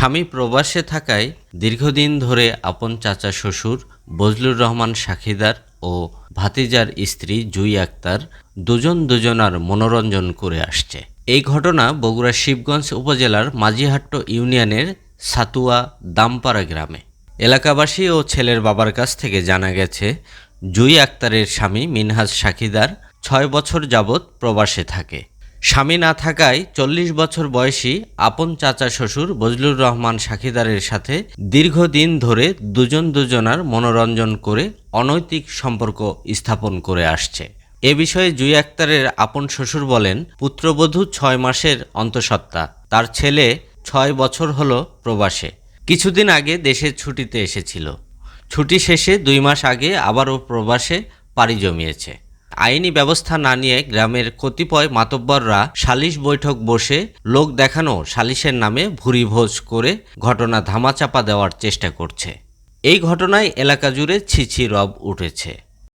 স্বামী প্রবাসে থাকায় দীর্ঘদিন ধরে আপন চাচা শ্বশুর, বজলুর রহমান সাক্ষীদার ও ভাতিজার স্ত্রী জুই আক্তার দুজন দুজনার মনোরঞ্জন করে আসছে। এই ঘটনা বগুড়া শিবগঞ্জ উপজেলার মাঝিহাট্ট ইউনিয়নের সাতুয়া দামপাড়া গ্রামে। এলাকাবাসী ও ছেলের বাবার কাছ থেকে জানা গেছে, জুই আক্তারের স্বামী মিনহাজ সাক্ষীদার ছয় বছর যাবৎ প্রবাসে থাকে। স্বামী না থাকায় চল্লিশ বছর বয়সী আপন চাচা শ্বশুর বজলুর রহমান সাক্ষীদারের সাথে দীর্ঘদিন ধরে দুজন দুজনার মনোরঞ্জন করে অনৈতিক সম্পর্ক স্থাপন করে আসছে। এ বিষয়ে জুই আক্তারের আপন শ্বশুর বলেন, পুত্রবধূ ছয় মাসের অন্তঃসত্ত্বা। তার ছেলে ছয় বছর হলো প্রবাসে। কিছুদিন আগে দেশের ছুটিতে এসেছিল। ছুটি শেষে দুই মাস আগে আবারও প্রবাসে পাড়ি জমিয়েছে। আইনি ব্যবস্থা না নিয়ে গ্রামের কতিপয় মাতব্বররা সালিশ বৈঠক বসে লোক দেখানো সালিশের নামে ভুরিভোজ করে ঘটনা ধামাচাপা দেওয়ার চেষ্টা করছে। এই ঘটনায় এলাকা জুড়ে ছিছি রব উঠেছে।